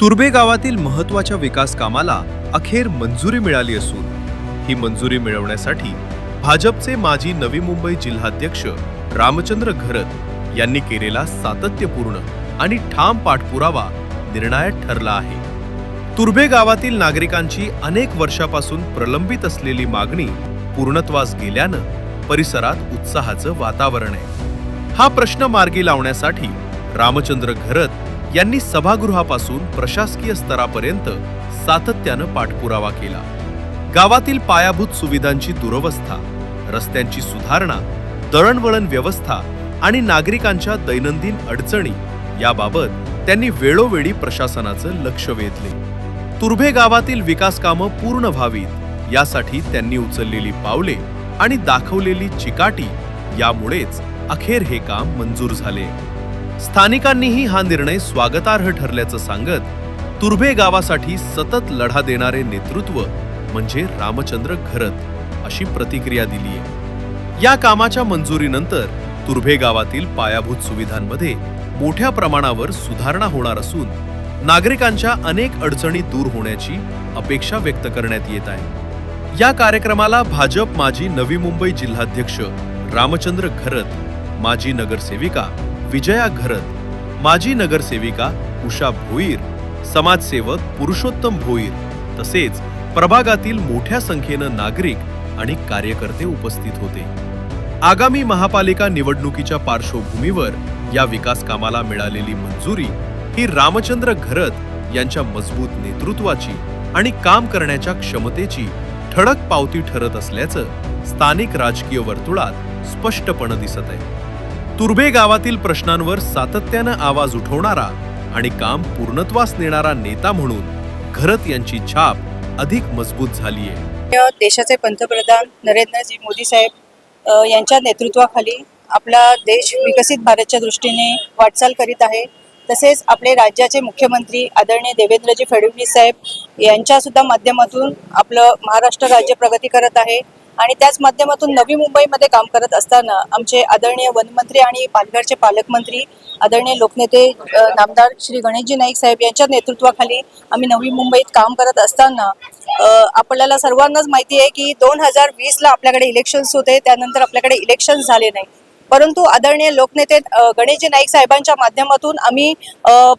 तुर्बे गावातील महत्त्वाच्या विकास कामाला अखेर मंजुरी मिळाली असून ही मंजुरी मिळवण्यासाठी भाजपचे माजी नवी मुंबई जिल्हाध्यक्ष रामचंद्र घरत यांनी केलेला सातत्यपूर्ण आणि ठाम पाठपुरावा निर्णायक ठरला आहे. तुर्भे गावातील नागरिकांची अनेक वर्षापासून प्रलंबित असलेली मागणी पूर्णत्वास गेल्यानं परिसरात उत्साहाचं वातावरण आहे. हा प्रश्न मार्गी लावण्यासाठी रामचंद्र घरत यांनी सभागृहापासून प्रशासकीय स्तरापर्यंत सातत्यानं पाठपुरावा केला. गावातील पायाभूत सुविधांची दुरवस्था रस्त्यांची सुधारणा दळणवळण व्यवस्था आणि नागरिकांच्या दैनंदिन अडचणी याबाबत त्यांनी वेळोवेळी प्रशासनाचं लक्ष वेधले. तुर्भे गावातील विकास कामं पूर्ण व्हावीत यासाठी त्यांनी उचललेली पावले आणि दाखवलेली चिकाटी यामुळेच अखेर हे काम मंजूर झाले. स्थानिकांनीही हा निर्णय स्वागतार्ह ठरल्याचं सांगत तुर्भे गावासाठी सतत लढा देणारे नेतृत्व म्हणजे रामचंद्र घरत अशी प्रतिक्रिया दिली आहे या कामाच्या मंजुरीनंतर तुर्भे गावातील पायाभूत सुविधांमध्ये मोठ्या प्रमाणावर सुधारणा होणार असून नागरिकांच्या अनेक अडचणी दूर होण्याची अपेक्षा व्यक्त करण्यात येत आहे. या कार्यक्रमाला भाजप माजी नवी मुंबई जिल्हाध्यक्ष रामचंद्र घरत माजी नगरसेविका विजया घरत माजी नगरसेविका उषा भोईर समाजसेवक पुरुषोत्तम भोईर तसेच प्रभागातील मोठ्या संख्येनं नागरिक आणि कार्यकर्ते उपस्थित होते. आगामी महापालिका निवडणुकीच्या पार्श्वभूमीवर या विकास कामाला मिळालेली मंजुरी ही रामचंद्र घरत यांच्या मजबूत नेतृत्वाची आणि काम करण्याच्या क्षमतेची ठळक पावती ठरत असल्याचं स्थानिक राजकीय वर्तुळात स्पष्टपणे दिसत आहे. तुर्भे गावातील प्रश्नांवर सातत्यानं आवाज उठवणारा आणि काम पूर्णत्वास नेणारा नेता म्हणून घरत यांची छाप अधिक मजबूत झाली आहे देशाचे पंतप्रधान नरेंद्रजी मोदी साहेब यांच्या नेतृत्वाखाली आपला देश विकसित भारतच्या दृष्टीने वाटचाल करीत आहे. तसेच आपले राज्याचे मुख्यमंत्री आदरणीय देवेंद्रजी फडणवीस साहेब यांच्यासुद्धा माध्यमातून आपलं महाराष्ट्र राज्य प्रगती करत आहे. आणि त्याच माध्यमातून नवी मुंबईमध्ये काम करत असताना आमचे आदरणीय वनमंत्री आणि पालघरचे पालकमंत्री आदरणीय लोकनेते नामदार श्री गणेशजी नाईक साहेब यांच्या नेतृत्वाखाली आम्ही नवी मुंबईत काम करत असताना आपल्याला सर्वांनाच माहिती आहे की दोन हजार वीसला आपल्याकडे इलेक्शन्स होते त्यानंतर आपल्याकडे इलेक्शन्स झाले नाही. परंतु आदरणीय लोकनेते गणेशजी नाईक साहेबांच्या माध्यमातून आम्ही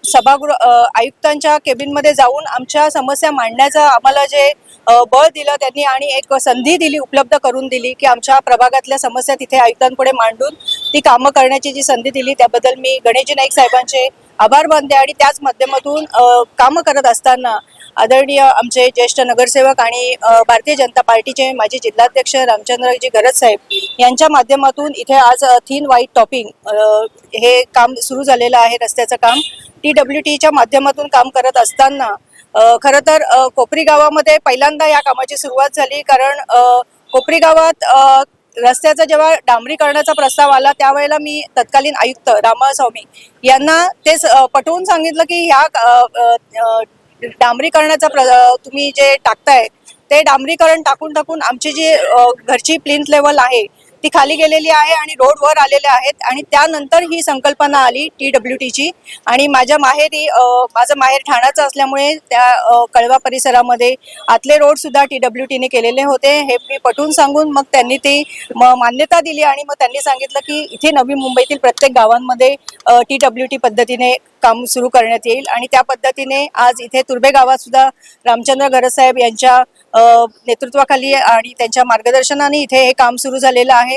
सभागृह आयुक्तांच्या केबिनमध्ये जाऊन आमच्या समस्या मांडण्याचं आम्हाला जे बळ दिलं त्यांनी आणि एक संधी दिली उपलब्ध करून दिली की आमच्या प्रभागातल्या समस्या तिथे आयुक्तांपुढे मांडून ती कामं करण्याची जी संधी दिली त्याबद्दल मी गणेशजी नाईक साहेबांचे आभार मानते आणि त्याच माध्यमातून कामं करत असताना आदरणीय आमचे ज्येष्ठ नगरसेवक आणि भारतीय जनता पार्टीचे माजी जिल्हाध्यक्ष रामचंद्रजी गरज साहेब यांच्या माध्यमातून इथे आज थीन व्हाईट टॉपिंग हे काम सुरू झालेलं आहे रस्त्याचं काम. टी डब्ल्यू टीच्या माध्यमातून काम करत असताना खरं तर कोपरी गावामध्ये पहिल्यांदा या कामाची सुरुवात झाली कारण कोपरी गावात रस्त्याचा जेव्हा डांबरीकरणाचा प्रस्ताव आला त्यावेळेला मी तत्कालीन आयुक्त रामास्वामी यांना तेच पटवून सांगितलं की ह्या डांबरीकरणाचा प्र तुम्ही जे टाकताय ते डांबरीकरण टाकून टाकून आमची जी घरची प्लिंथ लेवल आहे ती खाली गेलेली आहे आणि रोड वर आहेत. आणि त्यानंतर ही संकल्पना आली टी डब्ल्यू टीची. आणि माझ्या माहेरी माझं माहेर ठाण्याचं असल्यामुळे त्या कळवा परिसरामध्ये आतले रोड सुद्धा टी डब्ल्यू टीने केलेले होते. हे मी पटवून सांगून मग त्यांनी ती म- मान्यता दिली आणि मग त्यांनी सांगितलं की इथे नवी मुंबईतील प्रत्येक गावांमध्ये टी डब्ल्यू टी पद्धतीने काम सुरू करण्यात येईल. आणि त्या पद्धतीने आज इथे तुर्बे गावात सुद्धा रामचंद्र घरसाहेब यांच्या नेतृत्वाखाली आणि त्यांच्या मार्गदर्शनाने इथे हे काम सुरू झालेलं आहे.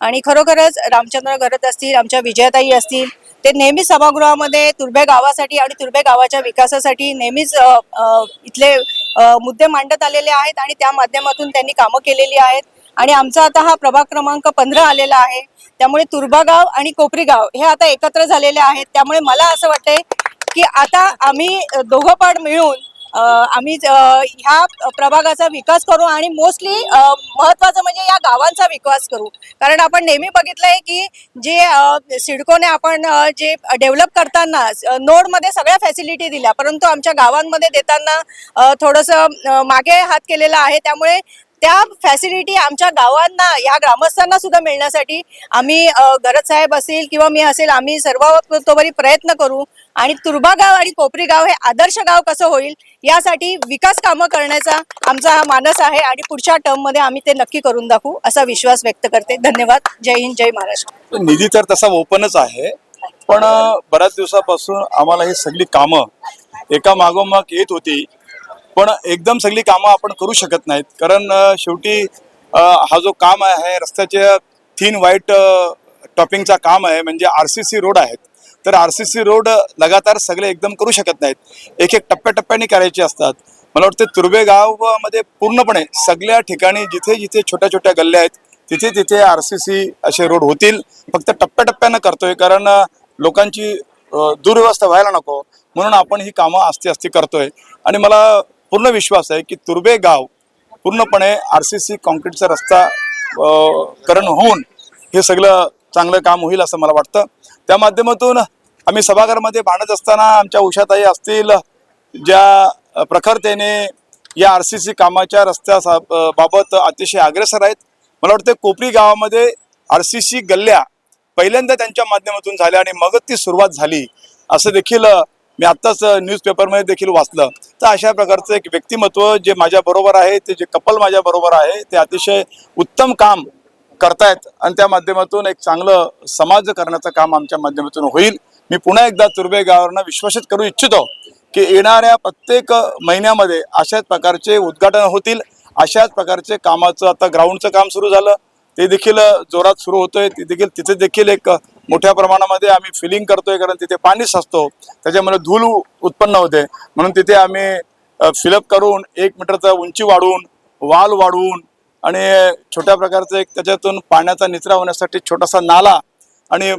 आणि खरोखरच रामचंद्र गरत असतील आमच्या विजयाताई असतील ते नेहमीच सभागृहामध्ये तुर्बे गावासाठी आणि तुर्बे गावाच्या विकासासाठी नेहमीच इथले मुद्दे मांडत आलेले आहेत आणि त्या माध्यमातून त्यांनी कामं केलेली आहेत. आणि आमचा आता हा प्रभाग क्रमांक पंधरा आलेला आहे. त्यामुळे तुर्बा गाव आणि कोपरी गाव हे आता एकत्र झालेले आहेत. त्यामुळे मला असं वाटतंय की आता आम्ही दोघं पाड मिळून आम्ही ह्या प्रभागाचा विकास करू आणि मोस्टली महत्वाचं म्हणजे या गावांचा विकास करू. कारण आपण नेहमी बघितलंय की जे सिडकोने आपण जे डेव्हलप करताना नोडमध्ये सगळ्या फॅसिलिटी दिल्या परंतु आमच्या गावांमध्ये देताना थोडंसं मागे हात केलेला आहे. त्यामुळे त्या फॅसिलिटी आमच्या गावांना या ग्रामस्थांना सुद्धा मिळण्यासाठी आम्ही गरज साहेब असेल किंवा मी असेल आम्ही सर्व तोवरी प्रयत्न करू. आणि तुर्बा गाव आणि कोपरी गाव हे आदर्श गाव कसं होईल यासाठी विकास कामं करण्याचा आमचा हा मानस आहे आणि पुढच्या टर्ममध्ये आम्ही ते नक्की करून दाखवू असा विश्वास व्यक्त करते. धन्यवाद. जय हिंद जय महाराष्ट्र. निधी तर तसा ओपनच आहे पण बऱ्याच दिवसापासून आम्हाला ही सगळी कामं एका मागोमाग येत होती. पण एकदम सगळी कामं आपण करू शकत नाहीत. कारण शेवटी हा जो काम आहे रस्त्याच्या थीन व्हाईट टॉपिंगचा काम आहे म्हणजे आर सी सी रोड आहेत. तर आर सी सी रोड लगातार सगळे एकदम करू शकत नाहीत. एक एक टप्प्याटप्प्याने करायचे असतात. मला वाटतं तुर्बे गावामध्ये पूर्णपणे सगळ्या ठिकाणी जिथे जिथे छोट्या छोट्या गल्ल्या आहेत तिथे तिथे आर सी सी असे रोड होतील. फक्त टप्प्याटप्प्यानं करतोय कारण लोकांची दुर्व्यवस्था व्हायला नको. म्हणून आपण ही कामं आस्ते आस्ते करतोय. आणि मला पूर्ण विश्वास आहे की तुर्बे गाव पूर्णपणे आर सी सी कॉन्क्रीटचा रस्ता करण होऊन हे सगळं चांगलं काम होईल असं मला वाटतं. त्या माध्यमातून आम्ही सभागृहामध्ये भांडत असताना आमच्या उषाताई असतील ज्या प्रखरतेने या आर सी सी कामाच्या रस्त्या बाबत अतिशय अग्रेसर आहेत. मला वाटतं कोपरी गावामध्ये आर सी सी गल्ल्या पहिल्यांदा त्यांच्या माध्यमातून झाल्या आणि मगच ती सुरुवात झाली असं देखील मी आत्ताच न्यूजपेपरमध्ये देखील वाचलं. तर अशा प्रकारचं एक व्यक्तिमत्व जे माझ्याबरोबर आहे ते जे कपल माझ्याबरोबर आहे ते अतिशय उत्तम काम करतायत आणि त्या माध्यमातून एक चांगलं समाज करण्याचं काम आमच्या माध्यमातून होईल. मी पुन्हा एकदा तुर्बे गावांना विश्वासित करू इच्छितो की येणाऱ्या प्रत्येक महिन्यामध्ये अशाच प्रकारचे उद्घाटन होतील. अशाच प्रकारचे कामाचं आता ग्राउंडचं काम सुरू झालं. ते देखील जोरात सुरू होतोय. ते देखील तिथे देखील एक मोठ्या प्रमाणामध्ये आम्ही फिलिंग करतोय कारण तिथे पाणी साचतो. त्याच्यामुळे धूल उत्पन्न होते. म्हणून तिथे आम्ही फिलअप करून एक मीटरचा उंची वाढवून वाल वाढवून आणि छोट्या प्रकारचं एक त्याच्यातून पाण्याचा निचरा होण्यासाठी छोटासा नाला आणि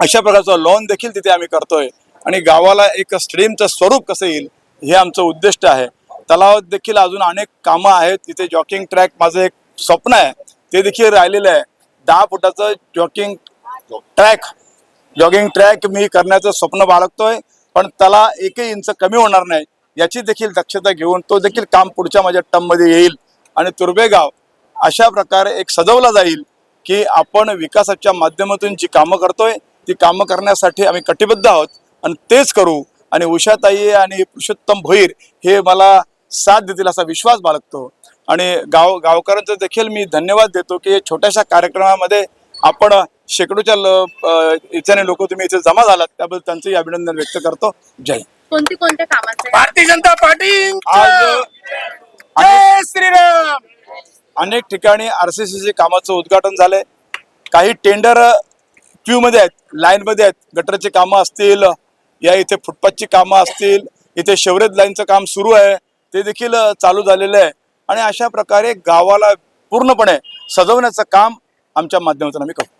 अशा प्रकारचं लॉन देखील तिथे आम्ही करतोय. आणि गावाला एक स्ट्रीमचं स्वरूप कसं येईल हे आमचं उद्दिष्ट आहे. तलावात देखील अजून अनेक कामं आहेत. तिथे जॉकिंग ट्रॅक माझं एक स्वप्न आहे. ते देखील राहिलेलं आहे. दहा फुटाचं जॉकिंग ट्रॅक जॉगिंग ट्रॅक मी करण्याचं स्वप्न बाळगतोय. पण त्याला एकही इंच कमी होणार नाही. याची देखील दक्षता घेऊन तो देखील काम पुढच्या माझ्या टर्ममध्ये येईल. आणि तुर्बेगाव अशा प्रकारे एक सजवला जाईल की आपण विकासाच्या माध्यमातून जी कामं करतोय ती कामं करण्यासाठी आम्ही कटिबद्ध आहोत. आणि तेच करू. आणि उषाताई आणि पुरुषोत्तम भोईर हे मला साथ देतील असा विश्वास बाळगतो. आणि गाव गावकऱ्यांचं देखील मी धन्यवाद देतो की छोट्याशा कार्यक्रमामध्ये आपण शेकडोच्या इच्छाने लोक तुम्ही इथे जमा झालात. त्याबद्दल त्यांचंही अभिनंदन व्यक्त करतो. जय. कोणती कोणत्या कामाचे भारतीय जनता पार्टी आज जय श्रीराम! अनेक ठिकाणी आर सी कामाचं उद्घाटन झालंय. काही टेंडर क्यू मध्ये आहेत लाईन मध्ये आहेत. गटरचे कामं असतील या इथे फुटपाथची कामं असतील इथे शेवरेज लाईनचं काम सुरू आहे. ते देखील चालू झालेलं आहे. आणि अशा प्रकारे गावाला पूर्णपणे सजवण्याचं काम आमच्या माध्यमातून आम्ही करतो.